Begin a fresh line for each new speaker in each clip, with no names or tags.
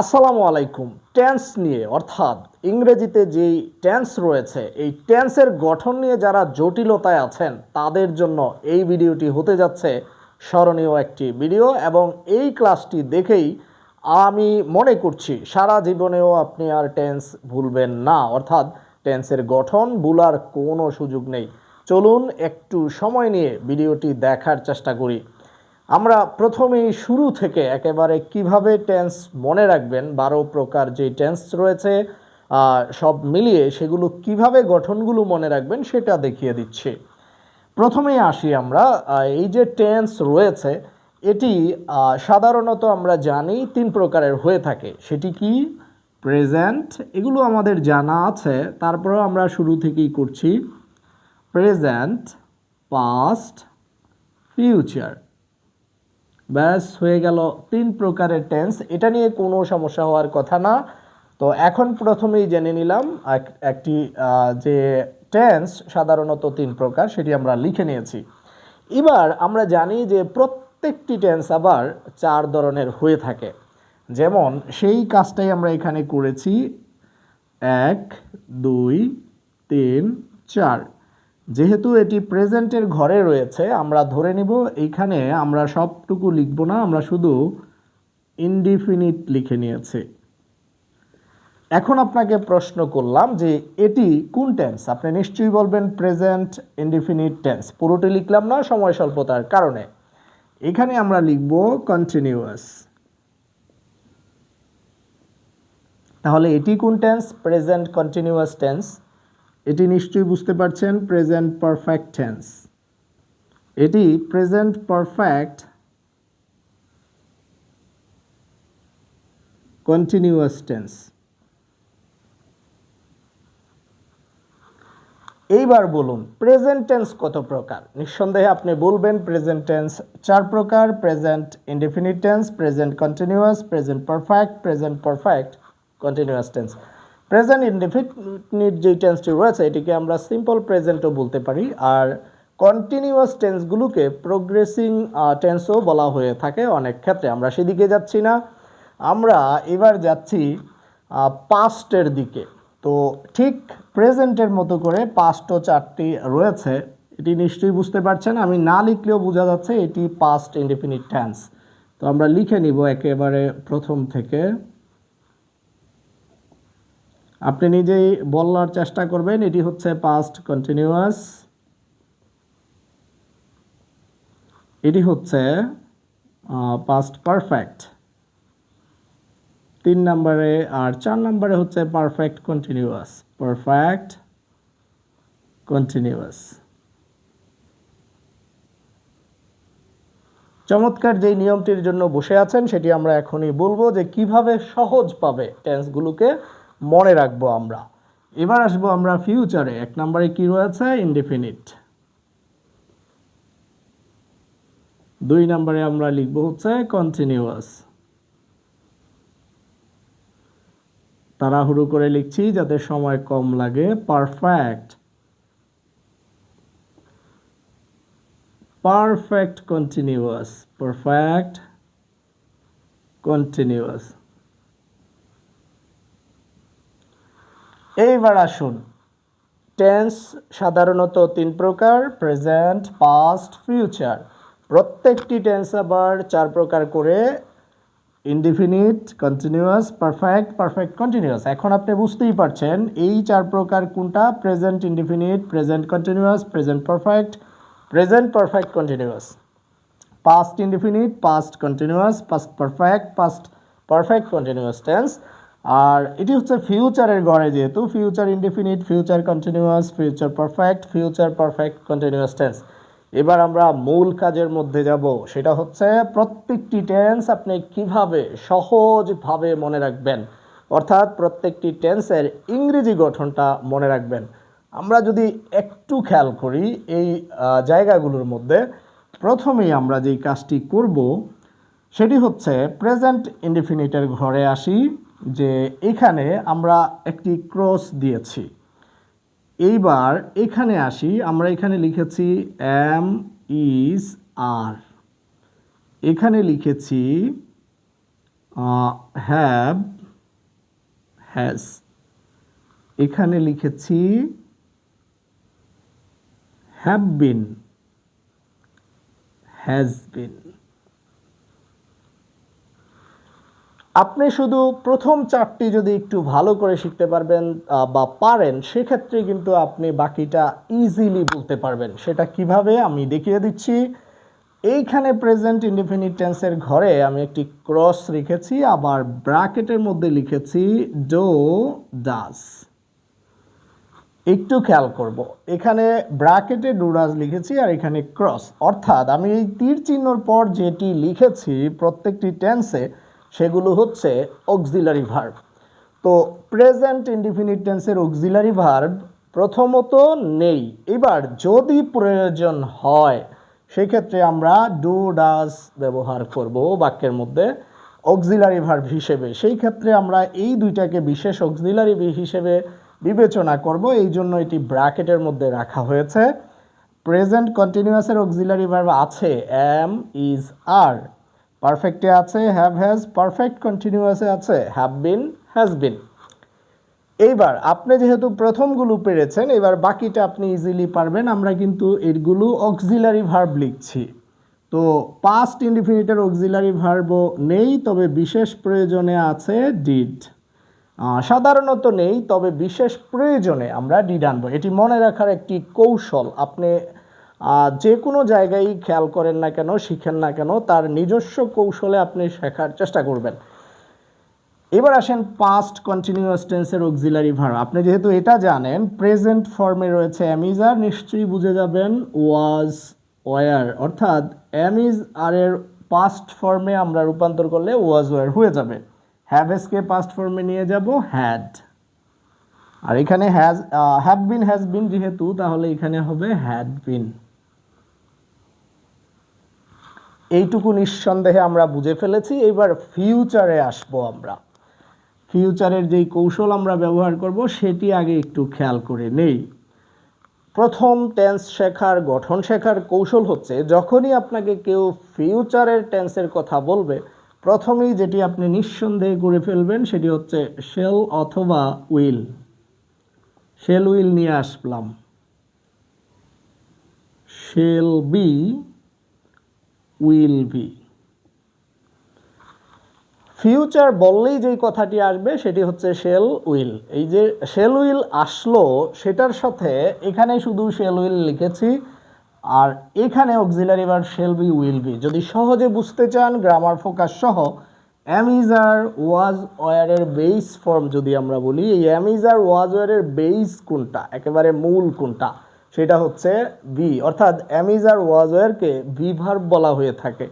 আসসালামু আলাইকুম। টেন্স নিয়ে, অর্থাৎ ইংরেজিতে যেই টেন্স রয়েছে, এই টেন্সের গঠন নিয়ে যারা জটিলতায় আছেন, তাদের জন্য এই ভিডিওটি হতে যাচ্ছে স্মরণীয় একটি ভিডিও এবং এই ক্লাসটি দেখেই আমি মনে করছি সারা জীবনেও আপনি আর টেন্স ভুলবেন না, অর্থাৎ টেন্সের গঠন ভুলার কোনো সুযোগ নেই। চলুন একটু সময় নিয়ে ভিডিওটি দেখার চেষ্টা করি। আমরা প্রথমেই শুরু থেকে একেবারে কীভাবে টেন্স মনে রাখবেন, বারো প্রকার যে টেন্স রয়েছে সব মিলিয়ে সেগুলো কীভাবে গঠনগুলো মনে রাখবেন সেটা দেখিয়ে দিচ্ছি। প্রথমেই আসি আমরা এই যে টেন্স রয়েছে, এটি সাধারণত আমরা জানি তিন প্রকারের হয়ে থাকে। সেটি কি? প্রেজেন্ট, এগুলো আমাদের জানা আছে, তারপরেও আমরা শুরু থেকেই করছি। Present, past, future. ব্যাস, হয়ে গেল তিন প্রকারের টেন্স এটা নিয়ে কোনো সমস্যা হওয়ার কথা না। তো এখন প্রথমেই জেনে নিলাম এক- একটি যে টেন্স সাধারণত তিন প্রকার, সেটি আমরা লিখে নিয়েছি। এবার আমরা জানি যে প্রত্যেকটি টেন্স আবার চার ধরনের হয়ে থাকে। যেমন, সেই কাজটাই আমরা এখানে করেছি। এক, দুই, তিন, চার। যেহেতু এটি প্রেজেন্টের ঘরে রয়েছে, আমরা ধরে নিব এইখানে আমরা সবটুকু লিখব না, আমরা শুধু ইনডিফিনিট লিখে নিয়েছি। এখন আপনাকে প্রশ্ন করলাম যে এটি কোন টেন্স? আপনি নিশ্চয়ই বলবেন প্রেজেন্ট ইনডিফিনিট টেন্স। পুরোটি লিখলাম না, সময় স্বল্পতার কারণে। এখানে আমরা লিখব কন্টিনিউয়াস তাহলে এটি কোন টেন্স? Present continuous tense. এটি নিশ্চয়ই বুঝতে পারছেন প্রেজেন্ট পারফেক্ট টেন্স এটি প্রেজেন্ট পারফেক্ট কন্টিনিউয়াস টেন্স এইবার বলুন প্রেজেন্ট টেন্স কত প্রকার? নিঃসন্দেহে আপনি বলবেন প্রেজেন্ট টেন্স চার প্রকার present indefinite tense present continuous present perfect present perfect continuous tense present indefinite যে টেন্সটি রয়েছে, এটিকে আমরা সিম্পল প্রেজেন্টও বলতে পারি। আর কন্টিনিউয়াস টেন্সগুলোকে প্রোগ্রেসিং টেন্সও বলা হয়ে থাকে অনেক ক্ষেত্রে। আমরা সেদিকে যাচ্ছি না। আমরা এবার যাচ্ছি পাস্টের দিকে। তো ঠিক প্রেজেন্টের মতো করে পাস্টও চারটি রয়েছে। এটি নিশ্চয়ই বুঝতে পারছেন। আমি না লিখলেও বোঝা যাচ্ছে এটি পাস্ট ইনডিফিনিট টেন্স তো আমরা লিখে নিব একেবারে প্রথম থেকে। আপনি নিজেই বলার চেষ্টা করবেন। এটি হচ্ছে পাস্ট কন্টিনিউয়াস এটি হচ্ছে পাস্ট পারফেক্ট তিন নম্বরে আর চার নম্বরে হচ্ছে পারফেক্ট কন্টিনিউয়াস পারফেক্ট কন্টিনিউয়াস চমৎকার যেই নিয়মটির জন্য বসে আছেন, সেটি আমরা এখনই বলব যে কীভাবে সহজ পাবে টেন্সগুলোকে মনে রাখব আমরা। এবার আসব আমরা ফিউচারে এক নম্বরে কি রয়েছে? ইনডিফিনিট দুই নম্বরে আমরা লিখব হচ্ছে কন্টিনিউয়াস তাড়াহুড়ো করে লিখছি যাতে সময় কম লাগে। Perfect perfect continuous perfect continuous এইবার আসুন। টেন্স সাধারণত তিন প্রকার প্রেজেন্ট পাস্ট ফিউচার প্রত্যেকটি টেন্স আবার চার প্রকার করে indefinite continuous perfect perfect continuous এখন আপনি বুঝতেই পারছেন, এই চার প্রকার কোনটা? Present indefinite present continuous present perfect present perfect continuous past indefinite past continuous past perfect past perfect continuous tense আর এটি হচ্ছে ফিউচারের গড়ে যেহেতু future indefinite future continuous future perfect future perfect continuous tense এবার আমরা মূল কাজের মধ্যে যাব, সেটা হচ্ছে প্রত্যেকটি টেন্স আপনি কীভাবে সহজভাবে মনে রাখবেন? অর্থাৎ প্রত্যেকটি টেন্সের ইংরেজি গঠনটা মনে রাখবেন। আমরা যদি একটু খেয়াল করি এই জায়গাগুলোর মধ্যে, প্রথমেই আমরা যেই কাজটি করব, সেটি হচ্ছে প্রেজেন্ট ইনডিফিনিটের ঘরে আসি। যে এখানে আমরা একটি ক্রস দিয়েছি। এইবার এখানে আসি, আমরা এখানে লিখেছি এম ইজ আর এখানে লিখেছি হ্যাভ হ্যাজ এখানে লিখেছি হ্যাভ বিন হ্যাজ বিন আপনি শুধু প্রথম চারটি যদি একটু ভালো করে শিখতে পারবেন বা পারেন, সেক্ষেত্রে কিন্তু আপনি বাকিটা ইজিলি বলতে পারবেন। সেটা কীভাবে আমি দেখিয়ে দিচ্ছি। এইখানে প্রেজেন্ট ইনডিফিনিট টেন্সের ঘরে আমি একটি ক্রস রেখেছি, আবার ব্র্যাকেটের মধ্যে লিখেছি ডো ডাস একটু খেয়াল করব। এখানে ব্র্যাকেটে ডুরাজ লিখেছি আর এখানে ক্রস অর্থাৎ আমি এই তীর চিহ্নর পর যেটি লিখেছি, প্রত্যেকটি টেন্সে সেগুলো হচ্ছে অক্সিলারি ভার্ব তো প্রেজেন্ট ইনডিফিনিট টেন্সের অক্সিলারি ভার্ব প্রথমত নেই। এবার যদি প্রয়োজন হয়, সেক্ষেত্রে আমরা ডু ডাস ব্যবহার করব বাক্যের মধ্যে অক্সিলারি ভার্ব হিসেবে। সেই ক্ষেত্রে আমরা এই দুইটাকে বিশেষ অক্সিলারি হিসেবে বিবেচনা করব। এই জন্য এটি ব্র্যাকেটের মধ্যে রাখা হয়েছে। প্রেজেন্ট কন্টিনিউয়াসের অক্সিলারি ভার্ব আছে এম ইজ আর পারফেক্টে আছে হ্যাভ হ্যাজ পারফেক্ট কন্টিনিউয়াসে আছে হ্যাভ বিন হ্যাজ বিন এইবার আপনি যেহেতু প্রথমগুলো পেরেছেন, এবার বাকিটা আপনি ইজিলি পারবেন, আমরা কিন্তু এগুলো অক্সিলারি ভার্ব লিখছি। তো পাস্ট ইনডিফিনিটের অক্সিলারি ভার্বও নেই, তবে বিশেষ প্রয়োজনে আছে ডিড সাধারণত নেই, তবে বিশেষ প্রয়োজনে আমরা ডিড আনব। এটি মনে রাখার একটি কৌশল। আপনি যে কোনো জায়গায় খেয়াল করেন না কেন, শিখেন না কেন, তার নিজস্ব কৌশলে আপনি শেখার চেষ্টা করবেন। এবার আসেন পাস্ট কন্টিনিউয়াস টেন্সের অক্সিলারি ভার্ব আপনি যেহেতু এটা জানেন প্রেজেন্ট ফর্মে রয়েছে অ্যামিজার নিশ্চয়ই বুঝে যাবেন ওয়াজ ওয়ার অর্থাৎ অ্যামিজ আর এর পাস্ট ফর্মে আমরা রূপান্তর করলে ওয়াজ ওয়ার হয়ে যাবে। হ্যাভেসকে পাস্ট ফর্মে নিয়ে যাব? হ্যাড আর এখানে has have been has been যেহেতু, তাহলে এখানে হবে হ্যাড বিন এইটুকু নিঃসন্দেহে আমরা বুঝে ফেলেছি। এবার ফিউচারে আসব আমরা। ফিউচারের যেই কৌশল আমরা ব্যবহার করব, সেটি আগে একটু খেয়াল করে নেই। প্রথম টেন্স শেখার, গঠন শেখার কৌশল হচ্ছে, যখনই আপনাকে কেউ ফিউচারের টেন্সের কথা বলবে, প্রথমেই যেটি আপনি নিঃসন্দেহে করে ফেলবেন, সেটি হচ্ছে শেল অথবা উইল শেল উইল নিয়ে আসলাম। Shall be will be. Future বললেই যেই কথাটি আসবে, সেটি হচ্ছে শেল উইল। এই যে শেল উইল আসলো, সেটার সাথে এখানে শুধু শেল উইল লিখেছি, আর এখানে auxiliary verb shall be, will be. যদি সহজে বুঝতে চান, গ্রামার ফোকাস সহ, অ্যামিজার ওয়াজ ওয়ারের বেস ফর্ম যদি আমরা বলি, এই অ্যামিজার ওয়াজ ওয়ারের বেস কোনটা? একেবারে মূল কোনটা? সেটা হচ্ছে বি অর্থাৎ অ্যামিজার ওয়াজ ওয়ারকে বি ভার্ব বলা হয়ে থাকে।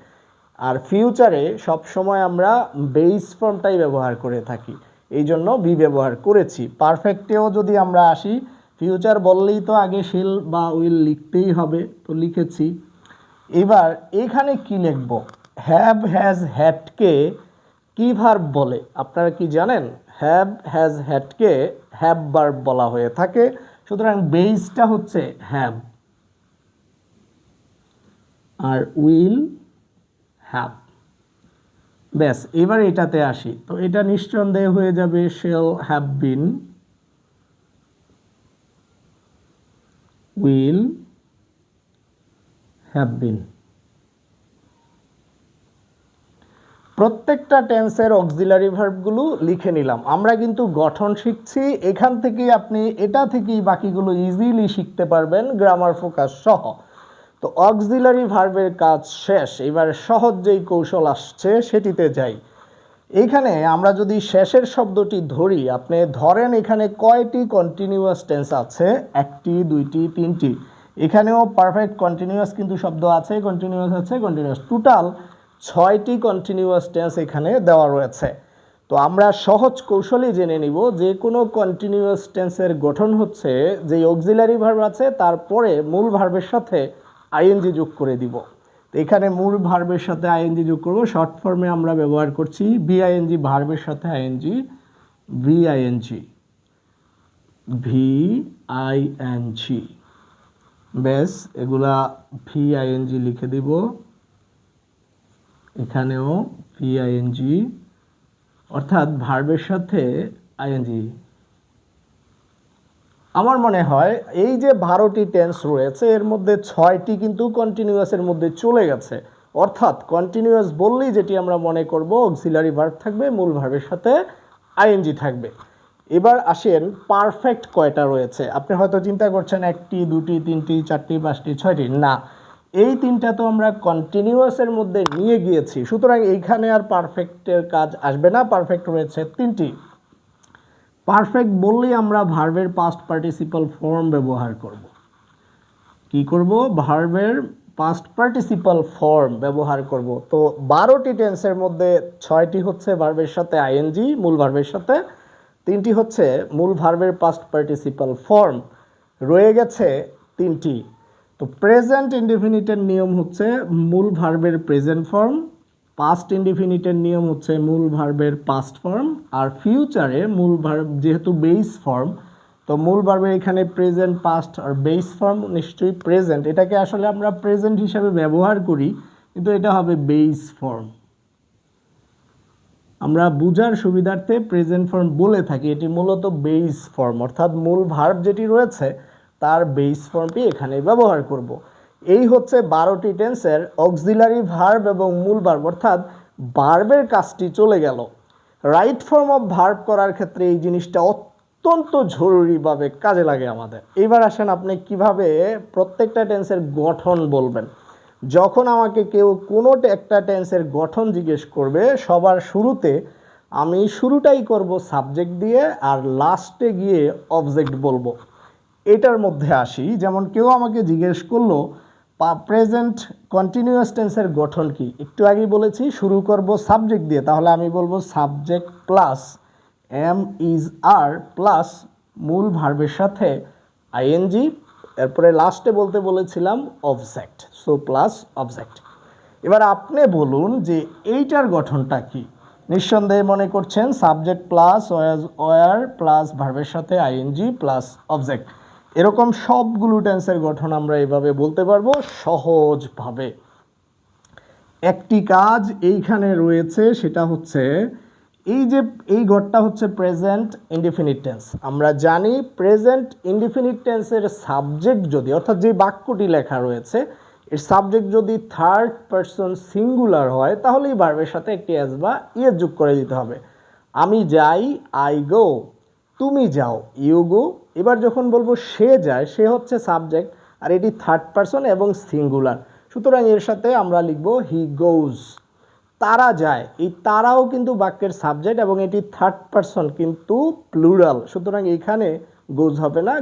আর ফিউচারে সব সময় আমরা বেস ফর্মটাই ব্যবহার করে থাকি। এই জন্য বি ব্যবহার করেছি। পারফেক্টেও যদি আমরা আসি ফিউচার বললেই তো আগে শিল বা উইল লিখতেই হবে, তো লিখেছি। এবার এখানে কি লিখব? হ্যাভ হ্যাজ হ্যাটকে কি ভার্ব বলে? আপনারা কি জানেন? হ্যাভ হ্যাজ হ্যাটকে হ্যাভ ভার্ব বলা হয়ে থাকে। সুতরাং বেসটা হচ্ছে হ্যাভ আর উইল হ্যাভ ব্যাস, এবার এটাতে আসি। তো এটা নিঃসন্দেহে হয়ে যাবে shall have been will have been প্রত্যেকটা টেন্সের অক্সিলারি ভার্বগুলো লিখে নিলাম। আমরা কিন্তু গঠন শিখছি, এখান থেকেই আপনি এটা থেকেই বাকিগুলো ইজিলি শিখতে পারবেন গ্রামার ফোকাস সহ। তো অক্সিলারি ভার্বের কাজ শেষ, এবার সহজ যেই কৌশল আসছে, সেটিতে যাই। এইখানে আমরা যদি শেষের শব্দটি ধরি, আপনি ধরেন এখানে কয়টি কন্টিনিউয়াস টেন্স আছে? একটি, দুইটি, তিনটি। এখানেও পারফেক্ট কন্টিনিউয়াস কিন্তু শব্দ আছে কন্টিনিউয়াস আছে কন্টিনিউয়াস টোটাল ছয়টি কন্টিনিউয়াস টেন্স এখানে দেওয়া রয়েছে। তো আমরা সহজ কৌশলে জেনে নিব, যে কোনো কন্টিনিউয়াস টেন্সের গঠন হচ্ছে যে অক্সিলারি ভার্ব আছে, তারপরে মূল ভার্বের সাথে আইএনজি যোগ করে দিব। এখানে মূল ভার্বের সাথে আইএনজি যোগ করব শর্ট ফর্মে আমরা ব্যবহার করছি বিআইএনজি ভার্বের সাথে আইএনজি ভিআইএনজি ভি আইএনজি ব্যাস, এগুলা ভিআইএনজি লিখে দিব। এখানেও ভিআইএনজি অর্থাৎ ভার্বের সাথে আইএনজি আমার মনে হয় এই যে বারোটি টেন্স রয়েছে, এর মধ্যে ছয়টি কিন্তু কন্টিনিউয়াসের মধ্যে চলে গেছে। অর্থাৎ কন্টিনিউয়াস বললেই যেটি আমরা মনে করব অক্সিলারি ভার্ব থাকবে, মূল ভার্বের সাথে আইএনজি থাকবে। এবার আসেন পারফেক্ট কয়টা রয়েছে? আপনি হয়তো চিন্তা করছেন, একটি, দুটি, তিনটি, চারটি, পাঁচটি, ছয়টি। না এই তিনটা তো আমরা কন্টিনিউয়াসের মধ্যে নিয়ে গিয়েছি। সুতরাং এইখানে আর পারফেক্টের কাজ আসবে না। পারফেক্ট রয়েছে তিনটি। পারফেক্ট বললেই আমরা ভার্বের পাস্ট পার্টিসিপাল ফর্ম ব্যবহার করব। কি করব? ভার্বের পাস্ট পার্টিসিপাল ফর্ম ব্যবহার করব। তো বারোটি টেন্সের মধ্যে ছয়টি হচ্ছে ভার্বের সাথে আইএনজি মূল ভার্বের সাথে। তিনটি হচ্ছে মূল ভার্বের পাস্ট পার্টিসিপাল ফর্ম রয়ে গেছে তিনটি। তো প্রেজেন্ট ইনডিফিনিটের নিয়ম হচ্ছে মূল ভার্বের প্রেজেন্ট ফর্ম পাস্ট ইনডিফিনিটের নিয়ম হচ্ছে মূল ভার্বের পাস্ট ফর্ম আর ফিউচারে মূল ভার্ব যেহেতু বেস ফর্ম তো মূল ভার্বের এখানে প্রেজেন্ট পাস্ট আর বেস ফর্ম নিশ্চয়ই প্রেজেন্ট এটাকে আসলে আমরা প্রেজেন্ট হিসাবে ব্যবহার করি, কিন্তু এটা হবে বেস ফর্ম আমরা বুঝার সুবিধার্থে প্রেজেন্ট ফর্ম বলে থাকি, এটি মূলত বেস ফর্ম অর্থাৎ মূল ভার্ব যেটি রয়েছে তার বেস ফর্মটি এখানে ব্যবহার করব। এই হচ্ছে বারোটি টেন্সের অক্সিলারি ভার্ব এবং মূল ভার্ব অর্থাৎ ভার্বের কাজটি চলে গেল। রাইট ফর্ম অফ ভার্ব করার ক্ষেত্রে এই জিনিসটা অত্যন্ত জরুরিভাবে কাজে লাগে আমাদের। এবার আসেন আপনি কীভাবে প্রত্যেকটা টেন্সের গঠন বলবেন। যখন আমাকে কেউ কোনো একটা টেন্সের গঠন জিজ্ঞেস করবে, সবার শুরুতে আমি শুরুটাই করব সাবজেক্ট দিয়ে আর লাস্টে গিয়ে অবজেক্ট বলব। এটার মধ্যে আসি, যেমন কেউ আমাকে জিজ্ঞেস করল প্রেজেন্ট কন্টিনিউয়াস টেন্সের গঠন কি? একটু আগেই বলেছি, শুরু করব সাবজেক্ট দিয়ে, তাহলে আমি বলব subject plus am is are plus মূল ভার্বের সাথে আইএনজি এরপরে লাস্টে বলতে বলেছিলাম অবজেক্ট সো প্লাস অবজেক্ট এবার আপনি বলুন যে এইটার গঠনটা কি? নিঃসন্দেহে মনে করছেন subject plus was were plus ভার্বের সাথে আইএনজি প্লাস অবজেক্ট এরকম সবগুলো টেন্সের গঠন আমরা এভাবে বলতে পারব সহজভাবে। একটি কাজ এইখানে রয়েছে, সেটা হচ্ছে এই যে, এই গড়টা হচ্ছে প্রেজেন্ট ইনডিফিনিট টেন্স আমরা জানি প্রেজেন্ট ইনডিফিনিট টেন্সের সাবজেক্ট যদি, অর্থাৎ যে বাক্যটি লেখা রয়েছে, এর সাবজেক্ট যদি থার্ড পারসন সিঙ্গুলার হয়, তাহলে এই ভার্বের সাথে একটি এস বা ইয়ে যোগ করে দিতে হবে। আমি যাই আই গো তুমি যাও ইউ গো এবার যখন বলব সে যায়, সে হচ্ছে সাবজেক্ট আর এটি থার্ড পারসন এবং সিঙ্গুলার সুতরাং এর সাথে আমরা লিখব হি গোজ তারা যায়। এই তারাও কিন্তু বাক্যের সাবজেক্ট এবং এটি থার্ড পারসন কিন্তু প্লুরাল সুতরাং এখানে গোজ হবে না